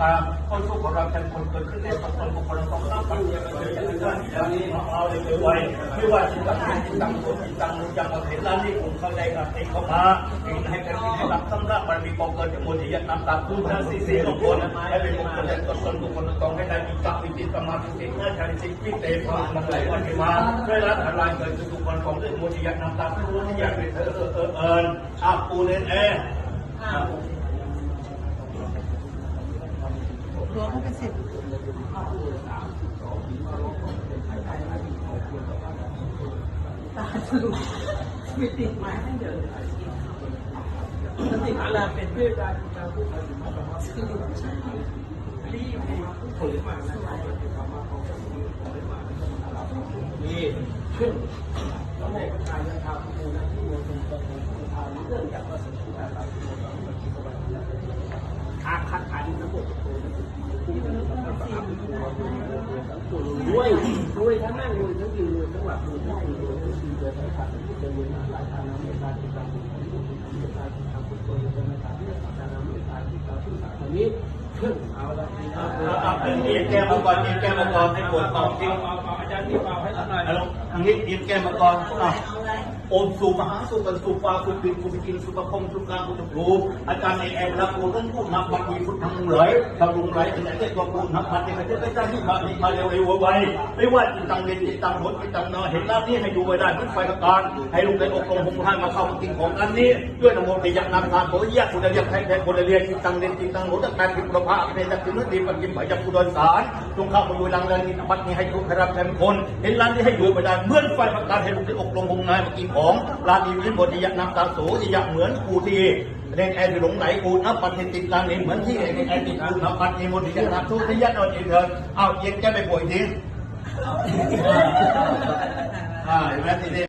ตาคนทุกคนเราเป็นคนเกิดขึ้นได้ทุกคนทุกคนต้องรับฟังอย่างเดียวอย่างนั้นอย่างนี้มาเอาเลยไว้ไม่ว่าจิตตังจิตตั้งตัวจิตตั้งรู้จักเห็นร้านนี้ผมเข้าใจกับเองเข้ามาเองให้กันให้รับตั้งรักมันมีกองเกิดจากโมทิยะน้ำตาคู่ทั้งสี่สี่ทุกคนให้เป็นมงคลและต้นตนทุกคนต้องให้ได้มีจักวิจิตสมาธิสิเมื่อชาลิสิพิเตพามันไหลวันมาด้วยรัฐอะไรเกิดทุกคนของเรื่องโมทิยะน้ำตาคู่ที่อยากเป็นเธอเออเอออาปูเนนเอ ให้เป็นสิทธิ์ตาสรุปมีติดไหมเดี๋ยวติดอะไรเป็นเพื่อนได้การพูดอะไรสรุปรีบผลมานี่ขึ้นแล้วในประการนะครับในที่เราเป็นคนทางเรื่องจาก รวยรวยทั้งนั่งรวยทั้งยืนรวยทั้งหลับรวยทั้งยืนรวยทั้งยืนรวยทั้งขาดเดินรวยหลายทางน้ำไม่ตายที่ตายที่ตายที่ตายที่ตายที่ตายที่ตายที่ตายที่ตายที่ตายที่ตายที่ตายอันนี้ขึ้นเอาละเอาเป็นเอียแก้มาก่อนเอียแก้มาก่อนให้ปวดตอบจริงอาจารย์ที่เป่าให้หน่อยเอาลงอันนี้เอียแก้มาก่อนอะ โอมสูมหาสุกันสุปาสุปินสุปินสุปพงสุกาสุจรูอาจารย์ในแอมละกูต้องพูดนับบัตรมีพุทธังไหลทำลุงไหลถึงไหนได้ตัวกูนับบัตรในประเทศได้ที่มาดีมาเร็วเร็วไวไม่ว่าจิตตังเรียนจิตตังหดจิตตังนอเห็นแล้วนี่ให้ดูไว้ได้เหมือนไฟประการให้ลุงในอกลงหงท่านมาเข้ามากินของอันนี้ ด้วยนโมติยักนามทานโสยะคุณเรียกใครแทนคนเรียกจิตตังเรียนจิตตังหดตั้งแต่พิมพ์ประภาในจักรินดีปัญญิมหายจักกุดอนสารจงเข้ามาอยู่ลังเรนนิบัตรนี้ให้ทุกข์รับแทนคนเห็นร้านนี้ให้อยู่ไปได้เมื่อไฟประการให้ลุงในอกลงหงนายมากินของร้านนี้วิบติยักนามตาโสยะเหมือนกูทีเร่งแอนหลงไหลกูนับปันติดร้านนี้เหมือนที่เร่งแอนติดกูนับปันนี้โมติยักนามทุติยักนอนเองเถิดเอาเย็นแกไปป่วยทีอ่าเห็นไหมทีนี้